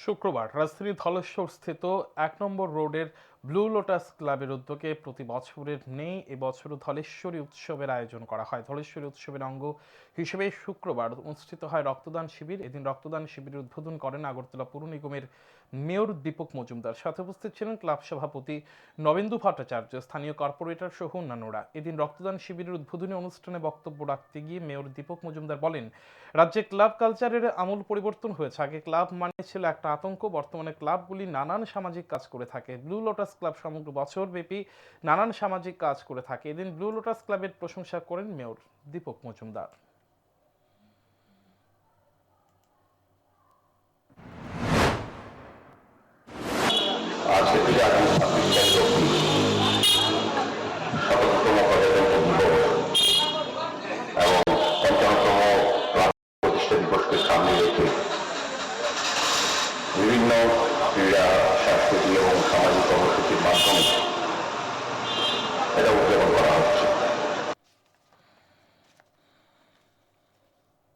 শুক্রবার রাজধানীর ধলেশ্বর স্থিত এক নম্বর রোডের ব্লু লোটাস ক্লাবের উদ্যোগে প্রতি বছরের নেই এবছরও ধলেশ্বরী উৎসবের আয়োজন করা হয়। ধলেশ্বরী উৎসবের অঙ্গ হিসেবে শুক্রবার অনুষ্ঠিত হয় রক্তদান শিবির। এদিন রক্তদান শিবিরের উদ্বোধন করেন আগরতলা পুর নিগমের মেয়র দীপক মজুমদার। সাথে উপস্থিত ছিলেন ক্লাব সভাপতি নবেন্দু ভট্টাচার্য, স্থানীয় কর্পোরেটর সহ অন্যান্যরা। এদিন রক্তদান শিবিরের উদ্বোধনী অনুষ্ঠানে বক্তব্য রাখতে গিয়ে মেয়র দীপক মজুমদার বলেন, রাজ্যে ক্লাব কালচারের আমূল পরিবর্তন হয়েছে। আগে ক্লাব মানে ছিল একটা আতঙ্ক, বর্তমানে ক্লাবগুলি নানান সামাজিক কাজ করে থাকে। ব্লু লোটাস ক্লাব সমগ্র বছর ব্যাপী নানান সামাজিক কাজ করে থাকে। এদিন ব্লু লোটাস ক্লাবের প্রশংসা করেন মেয়র দীপক মজুমদার। আজকে থেকে Video kali ini, kalau kita simpan, kamu.